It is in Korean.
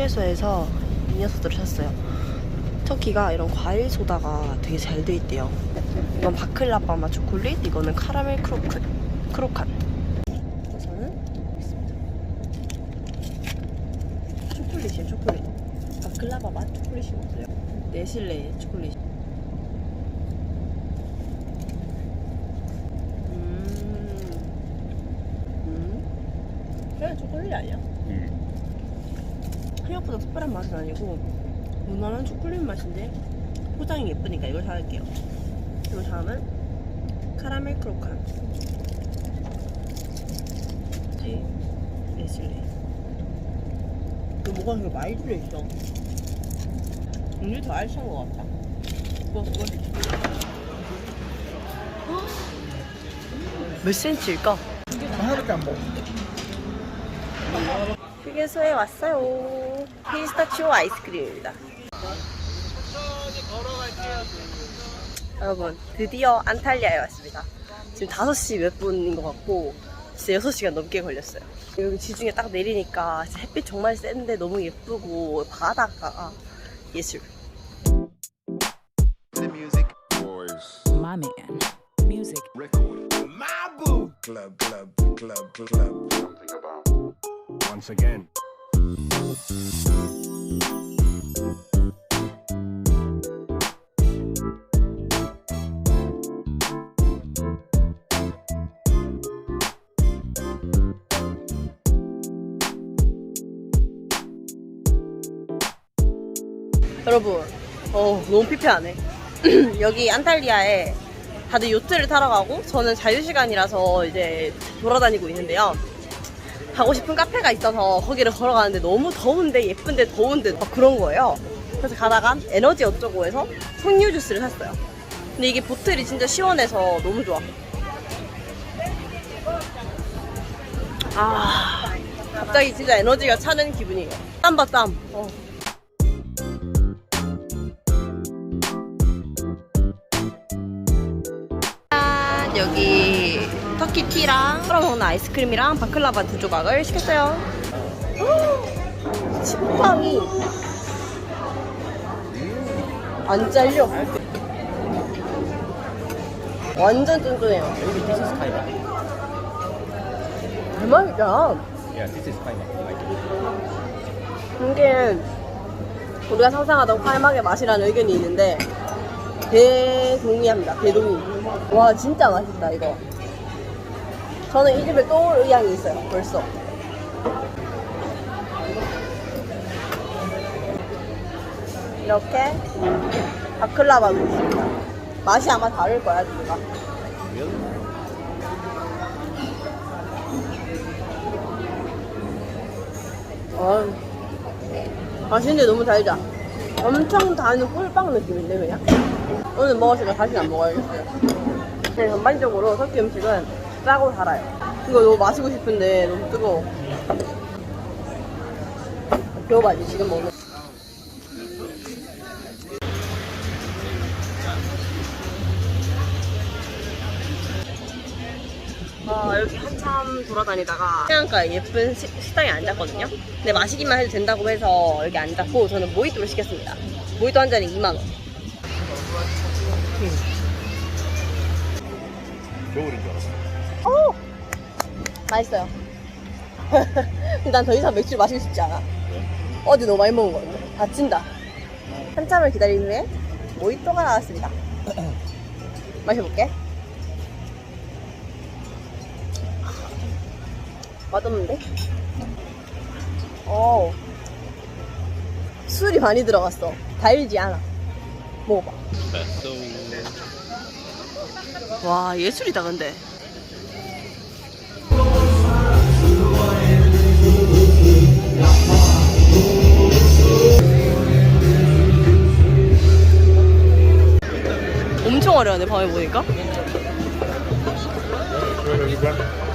터키에서 이 녀석들을 샀어요. 터키가 이런 과일 소다가 되게 잘 돼 있대요. 이건 바클라바 맛 초콜릿, 이거는 카라멜 크로크, 크로칸. 저는 있습니다. 초콜릿이에요, 초콜릿. 바클라바 맛 초콜릿이 없어요. 네슬레 초콜릿. 음. 음. 그냥 초콜릿 아니야? 생각보다 특별한 맛은 아니고 무난한 초콜릿 맛인데 포장이 예쁘니까 이걸 사갈게요. 그리고 다음은 카라멜 크로칸. 네, 네슬레. 이거 뭐가 되게 많이 들어있어. 음료 더 알찬 것 같다. 그거 그거 몇 센치일까? 하나밖에 안 먹어. 휴게소에 왔어요. 피스타치오 아이스크림입니다. 여러분, 드디어 안탈리아에 왔습니다. 지금 5시 몇 분인 것 같고, 진짜 6시간 넘게 걸렸어요. 여기 지중해 딱 내리니까 햇빛 정말 센데 너무 예쁘고, 바다가 예술. The music boys. My man. Music. Record. my boo club club club club Something about once again. 여러분, 어, 너무 피폐하네. 여기 안탈리아에 다들 요트를 타러 가고 저는 자유시간이라서 이제 돌아다니고 있는데요. 가고 싶은 카페가 있어서 거기를 걸어가는데 너무 더운데 예쁜데 더운데 막 그런 거예요. 그래서 가다가 에너지 어쩌고 해서 석류 주스를 샀어요. 근데 이게 보틀이 진짜 시원해서 너무 좋아. 아, 갑자기 진짜 에너지가 차는 기분이에요. 땀 봐 땀. 어. 터키 티랑 풀어 먹는 아이스크림이랑 바클라바 두 조각을 시켰어요. 식빵이 안 잘려. 완전 쫀쫀해요. This is milk. 대박이다. Yeah, this is milk. 이게 우리가 상상하던 칼막의 맛이라는 의견이 있는데 대동의합니다. 대동의. 와 진짜 맛있다 이거. 저는 이 집에 또 올 의향이 있어요. 벌써. 이렇게 바클라바도 있습니다. 맛이 아마 다를 거야 둘가. 어, 맛있는데 너무 달다. 엄청 단 꿀빵 느낌인데 그냥? 오늘 먹었으니까 다시는 안 먹어야겠어요. 전반적으로 터키 음식은 짜고 달아요. 이거 너무 마시고 싶은데 너무 뜨거워. 배워봐야지 지금 먹는. 아, 여기 한참 돌아다니다가 해안가에 예쁜 시- 식당에 앉았거든요. 근데 마시기만 해도 된다고 해서 여기 앉았고 저는 모히또를 시켰습니다. 모히또 한 잔에 2만 원. 겨울인 줄 알았어. 오! 맛있어요. 근데 난 더 이상 맥주 마시고 싶지 않아. 어제 너무 많이 먹은 거 같아. 다친다. 한참을 기다린 후에 모히또가 나왔습니다. 마셔볼게. 맛없는데? 어. 술이 많이 들어갔어. 달지 않아. 먹어봐. 와, 예술이다, 근데. 어려운데 밤에 보니까? 여기가